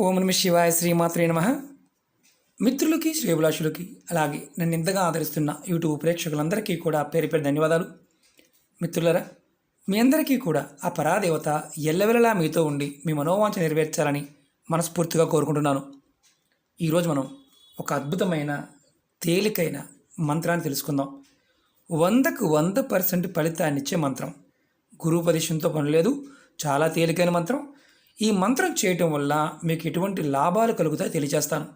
ఓం నమ శివాయ శ్రీమాత్రే నమ. మిత్రులకి శ్రేభిలాషులకి అలాగే నన్ను ఇంతగా ఆదరిస్తున్న యూట్యూబ్ ప్రేక్షకులందరికీ కూడా పేరు పేరు ధన్యవాదాలు. మిత్రులరా మీ అందరికీ కూడా ఆ పరాదేవత ఎల్లవెల్లలా మీతో ఉండి మీ మనోవాంఛ నెరవేర్చాలని మనస్ఫూర్తిగా కోరుకుంటున్నాను. ఈరోజు మనం ఒక అద్భుతమైన తేలికైన మంత్రాన్ని తెలుసుకుందాం. వందకు వంద పర్సెంట్ ఫలితాన్నిచ్చే మంత్రం. గురుపదేశంతో పని లేదు. చాలా తేలికైన మంత్రం. ఈ మంత్రం చేయటం వల్ల మీకు ఎటువంటి లాభాలు కలుగుతాయో తెలియజేస్తాను.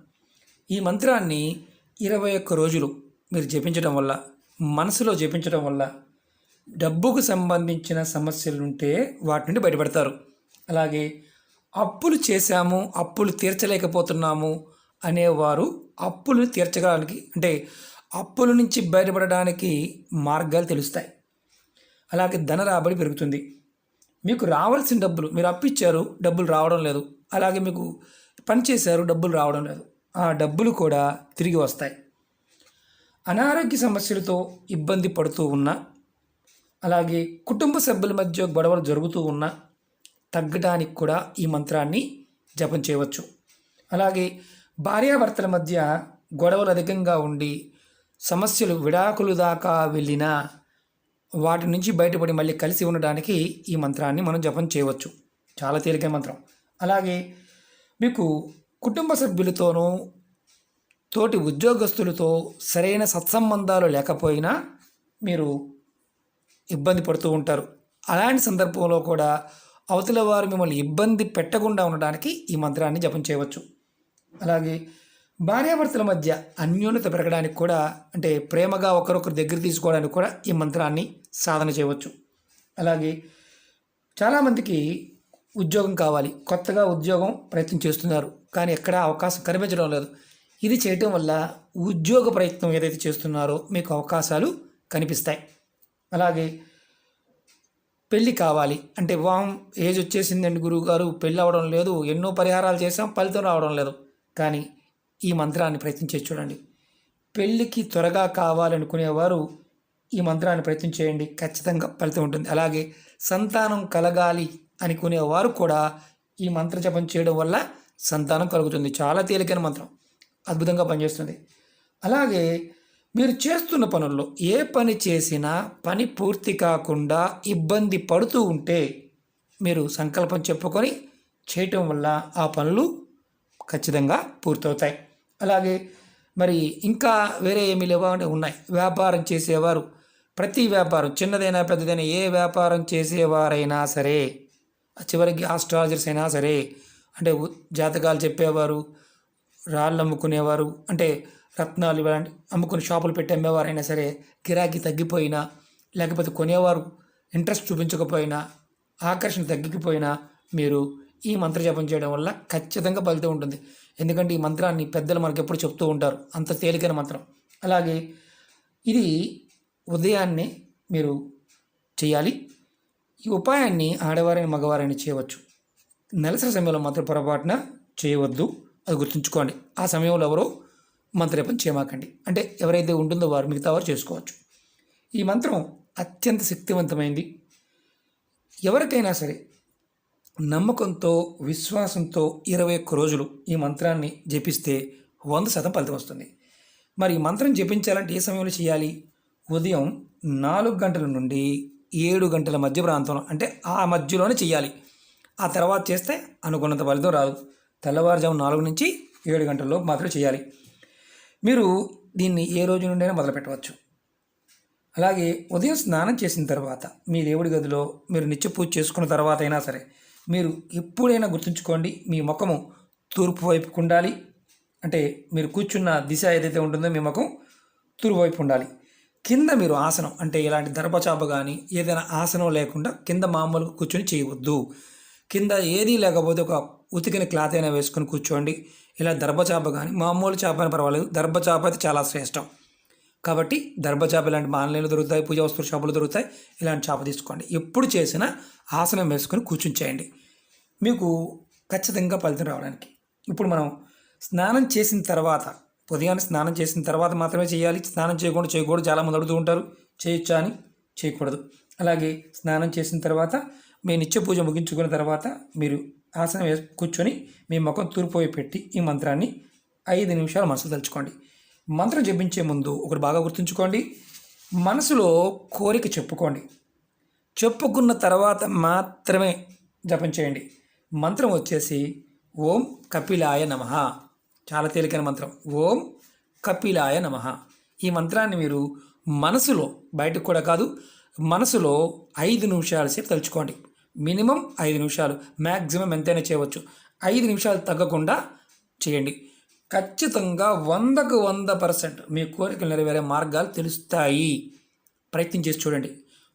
ఈ మంత్రాన్ని ఇరవై ఒక్క రోజులు మీరు జపించడం వల్ల మనసులో జపించడం వల్ల డబ్బుకు సంబంధించిన సమస్యలు ఉంటే వాటి నుండి బయటపడతారు. అలాగే అప్పులు చేశాము అప్పులు తీర్చలేకపోతున్నాము అనేవారు అప్పులు తీర్చడానికి అంటే అప్పుల నుంచి బయటపడడానికి మార్గాలు తెలుస్తాయి. అలాగే ధన రాబడి పెరుగుతుంది. మీకు రావాల్సిన డబ్బులు మీరు అప్పిచ్చారు డబ్బులు రావడం లేదు. అలాగే మీకు పని చేశారు డబ్బులు రావడం లేదు. ఆ డబ్బులు కూడా తిరిగి వస్తాయి. అనారోగ్య సమస్యలతో ఇబ్బంది పడుతూ ఉన్నా అలాగే కుటుంబ సభ్యుల మధ్య గొడవలు జరుగుతూ ఉన్నా తగ్గడానికి కూడా ఈ మంత్రాన్ని జపం చేయవచ్చు. అలాగే భార్యాభర్తల మధ్య గొడవలు అధికంగా ఉండి సమస్యలు విడాకులు దాకా వెళ్ళినా వాటి నుంచి బయటపడి మళ్ళీ కలిసి ఉండడానికి ఈ మంత్రాన్ని మనం జపం చేయవచ్చు. చాలా తేలికైన మంత్రం. అలాగే మీకు కుటుంబ సభ్యులతోనూ తోటి ఉద్యోగస్తులతో సరైన సత్సంబంధాలు లేకపోయినా మీరు ఇబ్బంది పడుతూ ఉంటారు. అలాంటి సందర్భంలో కూడా అవతల వారు మిమ్మల్ని ఇబ్బంది పెట్టకుండా ఉండడానికి ఈ మంత్రాన్ని జపం చేయవచ్చు. అలాగే భార్యాభర్తల మధ్య అన్యోన్యత పెరగడానికి కూడా అంటే ప్రేమగా ఒకరొకరు దగ్గర తీసుకోవడానికి కూడా ఈ మంత్రాన్ని సాధన చేయవచ్చు. అలాగే చాలామందికి ఉద్యోగం కావాలి. కొత్తగా ఉద్యోగం ప్రయత్నం చేస్తున్నారు. కానీ ఎక్కడా అవకాశం కనిపించడం లేదు. ఇది చేయటం వల్ల ఉద్యోగ ప్రయత్నం ఏదైతే చేస్తున్నారో మీకు అవకాశాలు కనిపిస్తాయి. అలాగే పెళ్ళి కావాలి. అంటే వాం ఏజ్ వచ్చేసిందండి గురువు గారు పెళ్ళి అవ్వడం లేదు. ఎన్నో పరిహారాలు చేసాం ఫలితం రావడం లేదు. కానీ ఈ మంత్రాన్ని ప్రయత్నించే చూడండి. పెళ్ళికి త్వరగా కావాలనుకునేవారు ఈ మంత్రాన్ని ప్రయత్నం చేయండి. ఖచ్చితంగా ఫలితం ఉంటుంది. అలాగే సంతానం కలగాలి అనుకునేవారు కూడా ఈ మంత్ర జపం చేయడం వల్ల సంతానం కలుగుతుంది. చాలా తేలికైన మంత్రం. అద్భుతంగా పనిచేస్తుంది. అలాగే మీరు చేస్తున్న పనుల్లో ఏ పని చేసినా పని పూర్తి కాకుండా ఇబ్బంది పడుతూ ఉంటే మీరు సంకల్పం చెప్పుకొని చేయటం వల్ల ఆ పనులు ఖచ్చితంగా పూర్తవుతాయి. అలాగే మరి ఇంకా వేరే ఏమీ లేవా అంటే ఉన్నాయి. వ్యాపారం చేసేవారు ప్రతి వ్యాపారం చిన్నదైనా పెద్దదైనా ఏ వ్యాపారం చేసేవారైనా సరే చివరికి ఆస్ట్రాలజర్స్ అయినా సరే అంటే జాతకాలు చెప్పేవారు రాళ్ళు అమ్ముకునేవారు అంటే రత్నాలు ఇలాంటి అమ్ముకుని షాపులు పెట్టి అమ్మేవారైనా సరే గిరాకీ తగ్గిపోయినా లేకపోతే కొనేవారు ఇంట్రెస్ట్ చూపించకపోయినా ఆకర్షణ తగ్గిపోయినా మీరు ఈ మంత్ర జపం చేయడం వల్ల ఖచ్చితంగా ఫలితం ఉంటుంది. ఎందుకంటే ఈ మంత్రాన్ని పెద్దలు మనకు ఎప్పుడు చెప్తూ ఉంటారు. అంత తేలికైన మంత్రం. అలాగే ఇది ఉదయాన్నే మీరు చేయాలి. ఈ ఉపాయాన్ని ఆడవారైన మగవారైనా చేయవచ్చు. నెలసరి సమయంలో మాత్రం పొరపాటున చేయవద్దు. అది గుర్తుంచుకోండి. ఆ సమయంలో ఎవరో మంత్రపం చేయమాకండి. అంటే ఎవరైతే ఉంటుందో వారు మిగతా వారు చేసుకోవచ్చు. ఈ మంత్రం అత్యంత శక్తివంతమైంది. ఎవరికైనా సరే నమ్మకంతో విశ్వాసంతో ఇరవై ఒక్క రోజులు ఈ మంత్రాన్ని జపిస్తే వంద శాతం ఫలితం వస్తుంది. మరి ఈ మంత్రం జపించాలంటే ఏ సమయంలో చేయాలి? ఉదయం నాలుగు గంటల నుండి ఏడు గంటల మధ్య ప్రాంతంలో అంటే ఆ మధ్యలోనే చేయాలి. ఆ తర్వాత చేస్తే అనుకున్నంత ఫలితం రాదు. తెల్లవారుజాము నాలుగు నుంచి ఏడు గంటల్లో మాత్రం చేయాలి. మీరు దీన్ని ఏ రోజు నుండైనా మొదలు పెట్టవచ్చు. అలాగే ఉదయం స్నానం చేసిన తర్వాత మీ దేవుడి గదిలో మీరు నిత్య పూజ చేసుకున్న తర్వాత అయినా సరే మీరు ఎప్పుడైనా గుర్తుంచుకోండి మీ ముఖము తూర్పు వైపుకు ఉండాలి అంటే మీరు కూర్చున్న దిశ ఏదైతే ఉంటుందో మీ ముఖం తూర్పు వైపు ఉండాలి కింద మీరు ఆసనం అంటే ఇలాంటి దర్భచాప కానీ ఏదైనా ఆసనం లేకుండా కింద మామూలుగా కూర్చొని చేయవద్దు. కింద ఏదీ లేకపోతే ఒక ఉతికిన క్లాత్ అయినా వేసుకొని కూర్చోండి. ఇలా దర్భచాప కానీ మామూలు చేప అయినా పర్వాలేదు. దర్భచాప అయితే చాలా శ్రేష్టం. కాబట్టి దర్భచాప ఇలాంటి ఆన్లైన్లో దొరుకుతాయి పూజ వస్తువుల షాపులు దొరుకుతాయి. ఇలాంటి చేప తీసుకోండి. ఎప్పుడు చేసినా ఆసనం వేసుకొని కూర్చుని చేయండి మీకు ఖచ్చితంగా ఫలితం రావడానికి. ఇప్పుడు మనం స్నానం చేసిన తర్వాత ఉదయాన్నే స్నానం చేసిన తర్వాత మాత్రమే చేయాలి. స్నానం చేయకుండా చేయకూడదు. చాలామంది అడుగుతూ ఉంటారు చేయొచ్చా అని? చేయకూడదు. అలాగే స్నానం చేసిన తర్వాత మీ నిత్య పూజ ముగించుకున్న తర్వాత మీరు ఆసనం వేసు కూర్చొని మీ ముఖం తూర్పు పెట్టి ఈ మంత్రాన్ని ఐదు నిమిషాలు మనసు తలుచుకోండి. మంత్రం జపించే ముందు ఒకటి బాగా గుర్తుంచుకోండి. మనసులో కోరిక చెప్పుకోండి. చెప్పుకున్న తర్వాత మాత్రమే జపం చేయండి. మంత్రం వచ్చేసి ఓం కపిలాయ నమ. చాలా తేలికైన మంత్రం. ఓం కపిలాయ నమ. ఈ మంత్రాన్ని మీరు మనసులో బయటకు కూడా కాదు మనసులో ఐదు నిమిషాల సేపు తలుచుకోండి. మినిమం ఐదు నిమిషాలు. మ్యాక్సిమం ఎంతైనా చేయవచ్చు. ఐదు నిమిషాలు తగ్గకుండా చేయండి. ఖచ్చితంగా వందకు వంద పర్సెంట్ మీ కోరికలు నెరవేరే మార్గాలు తెలుస్తాయి. ప్రయత్నం చేసి చూడండి.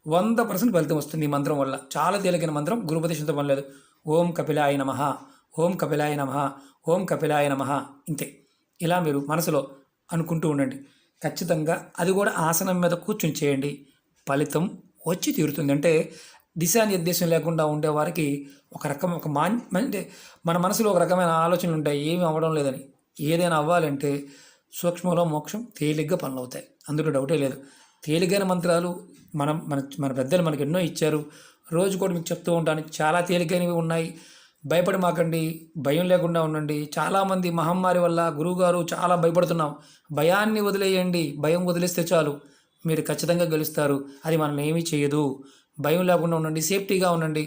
వంద పర్సెంట్ ఫలితం వస్తుంది ఈ మంత్రం వల్ల. చాలా తేలికైన మంత్రం. గురుపదేశంతో పనిలేదు ఓం కపిలాయ నమ. ఓం కపిలాయ నమ. ఓం కపిలాయ నమ. ఇంతే. ఇలా మీరు మనసులో అనుకుంటూ ఉండండి. ఖచ్చితంగా అది కూడా ఆసనం మీద కూర్చొని చేయండి. ఫలితం వచ్చి తీరుతుంది. అంటే దిశానిర్దేశం లేకుండా ఉండేవారికి ఒక రకం ఒక మా అంటే మన మనసులో ఒక రకమైన ఆలోచనలు ఉంటాయి. ఏమి అవ్వడం లేదని. ఏదైనా అవ్వాలంటే సూక్ష్మంలో మోక్షం తేలిగ్గా పనులు అవుతాయి అందులో డౌటే లేదు. తేలిగైన మంత్రాలు మనం మన మన పెద్దలు మనకి ఎన్నో ఇచ్చారు. రోజు కూడా మీకు చెప్తూ ఉంటాను. చాలా తేలికైనవి ఉన్నాయి. భయపడి మాకండి. భయం లేకుండా ఉండండి. చాలామంది మహమ్మారి వల్ల గురువుగారు చాలా భయపడుతున్నాం. భయాన్ని వదిలేయండి. భయం వదిలేస్తే చాలు. మీరు ఖచ్చితంగా గెలుస్తారు. అది మనల్ని ఏమీ చేయదు. భయం లేకుండా ఉండండి. సేఫ్టీగా ఉండండి.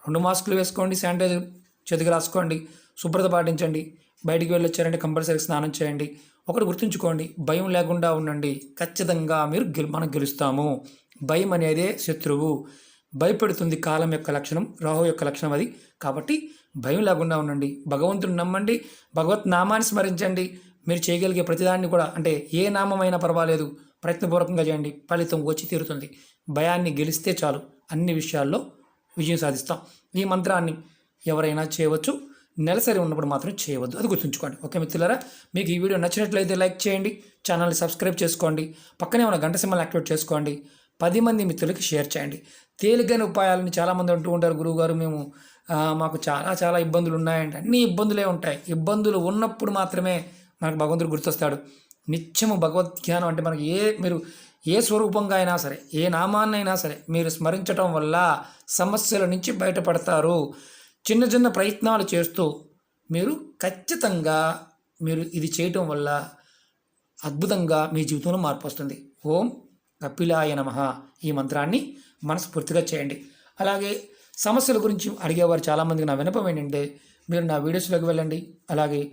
రెండు మాస్కులు వేసుకోండి. శానిటైజర్ చేతికి రాసుకోండి. శుభ్రత పాటించండి. బయటికి వెళ్ళొచ్చారంటే కంపల్సరీ స్నానం చేయండి. ఒకటి గుర్తుంచుకోండి భయం లేకుండా ఉండండి. ఖచ్చితంగా మీరు గెలు మనం గెలుస్తాము. భయం అనేదే శత్రువు. భయపెడుతుంది కాలం యొక్క లక్షణం రాహు యొక్క లక్షణం అది. కాబట్టి భయం లేకుండా ఉండండి. భగవంతుని నమ్మండి భగవత్ నామాన్ని స్మరించండి. మీరు చేయగలిగే ప్రతిదాన్ని కూడా అంటే ఏ నామమైనా పర్వాలేదు ప్రయత్నపూర్వకంగా చేయండి. ఫలితం వచ్చి తీరుతుంది. భయాన్ని గెలిస్తే చాలు. అన్ని విషయాల్లో విజయం సాధిస్తాం. ఈ మంత్రాన్ని ఎవరైనా చేయవచ్చు. నెలసరి ఉన్నప్పుడు మాత్రం చేయవద్దు. అది గుర్తుంచుకోండి. ఓకే మిత్రులారా? మీకు ఈ వీడియో నచ్చినట్లయితే లైక్ చేయండి ఛానల్ని సబ్స్క్రైబ్ చేసుకోండి పక్కనే ఉన్న గంట సింబల్ యాక్టివేట్ చేసుకోండి పది మంది మిత్రులకి షేర్ చేయండి. తేలికైన ఉపాయాలని చాలామంది అంటూ ఉంటారు గురువుగారు మేము మాకు చాలా చాలా ఇబ్బందులు ఉన్నాయంటే అన్ని ఇబ్బందులే ఉంటాయి. ఇబ్బందులు ఉన్నప్పుడు మాత్రమే మనకు భగవంతుడు గుర్తొస్తాడు. నిత్యము భగవద్జ్ఞానం అంటే మనకి ఏ మీరు ఏ స్వరూపంగా అయినా సరే ఏ నామాన్నైనా సరే మీరు స్మరించటం వల్ల సమస్యల నుంచి బయటపడతారు. చిన్న చిన్న ప్రయత్నాలు చేస్తూ మీరు ఖచ్చితంగా మీరు ఇది చేయటం వల్ల అద్భుతంగా మీ జీవితంలో మార్పు వస్తుంది. ఓం కపిలాయ నమ. ఈ మంత్రాన్ని మనస్ఫూర్తిగా చేయండి. అలాగే సమస్యల గురించి అడిగేవారు చాలామందికి నా వినపం ఏంటంటే మీరు నా వీడియోస్లోకి వెళ్ళండి అలాగే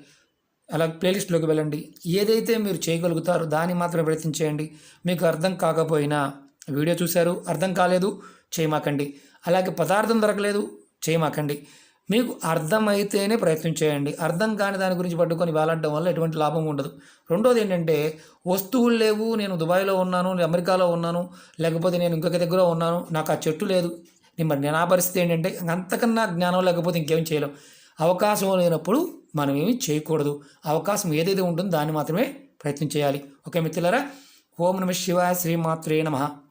అలాగే ప్లేలిస్ట్లోకి వెళ్ళండి. ఏదైతే మీరు చేయగలుగుతారో దాన్ని మాత్రమే ప్రయత్నం చేయండి. మీకు అర్థం కాకపోయినా వీడియో చూశారు అర్థం కాలేదు చేయమాకండి. అలాగే పదార్థం దొరకలేదు చేయమాకండి. మీకు అర్థమైతేనే ప్రయత్నం చేయండి. అర్థం కాని దాని గురించి పట్టుకొని వేలాడడం వల్ల ఎటువంటి లాభం ఉండదు. రెండోది ఏంటంటే వస్తువులు లేవు నేను దుబాయ్లో ఉన్నాను నేను అమెరికాలో ఉన్నాను లేకపోతే నేను ఇంకొక దగ్గర ఉన్నాను నాకు ఆ చెట్టు లేదు. మరి నేను ఆ పరిస్థితి ఏంటంటే అంతకన్నా జ్ఞానం లేకపోతే ఇంకేం చేయలేం. అవకాశం లేనప్పుడు మనం ఏమి చేయకూడదు. అవకాశం ఏదైతే ఉంటుందో దాన్ని మాత్రమే ప్రయత్నం చేయాలి. ఓకే మిత్రులారా ఓం నమ శివాయ శ్రీమాత్రే నమః.